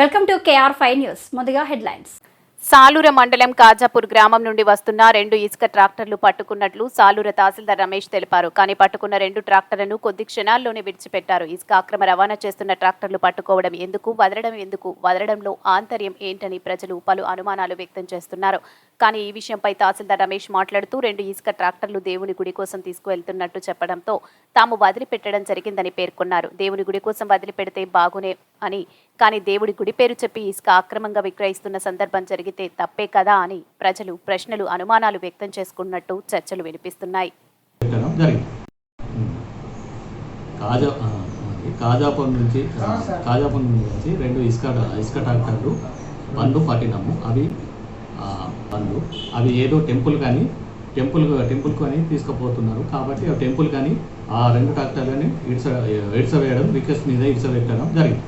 Welcome to KR five news. ముందుగా headlines. Salura మండలం కాజాపూర్ గ్రామం నుండి వస్తున్న రెండు ఇసుక ట్రాక్టర్లు పట్టుకున్నట్లు సాలూర తహసీల్దార్ రమేష్ తెలిపారు. కానీ పట్టుకున్న రెండు ట్రాక్టర్లను కొద్ది క్షణాల్లోనే విడిచిపెట్టారు. ఇసుక అక్రమ రవాణా చేస్తున్న ట్రాక్టర్లు పట్టుకోవడం ఎందుకు వదలడం ఎందుకు వదలడంలో ఆంతర్యం ఏంటని ప్రజలు పలు అనుమానాలు వ్యక్తం చేస్తున్నారు. కానీ ఈ విషయంపై తహసీల్దార్ రమేష్ మాట్లాడుతూ రెండు ఇసుక ట్రాక్టర్లు దేవుని గుడి కోసం తీసుకువెళ్తున్నట్టు చెప్పడంతో తాము వదిలిపెట్టడం జరిగిందని పేర్కొన్నారు. దేవుని గుడి కోసం వదిలిపెడితే బాగునే అని కానీ దేవుడి గుడి పేరు చెప్పి ఇసుక అక్రమంగా విక్రయిస్తున్న సందర్భం జరిగితే తప్పే కదా అని ప్రజలు ప్రశ్నలు అనుమానాలు వ్యక్తం చేసుకున్నట్టు చర్చలు వినిపిస్తున్నాయి. కాజాపురం నుంచి కాజాపురం నుంచి రెండు ఇసుక ఇసుక ట్రాక్టర్లు బండ్లు పట్టినాము అవి పనులు అవి ఏదో టెంపుల్ కానీ టెంపుల్ టెంపుల్ కానీ తీసుకుపోతున్నారు. కాబట్టి ఆ టెంపుల్ కానీ ఆ రెండు ట్రాక్టర్లని ఇడ్స వేయడం రిక్వెస్ట్ మీద ఇడ్సవేయడం జరిగింది.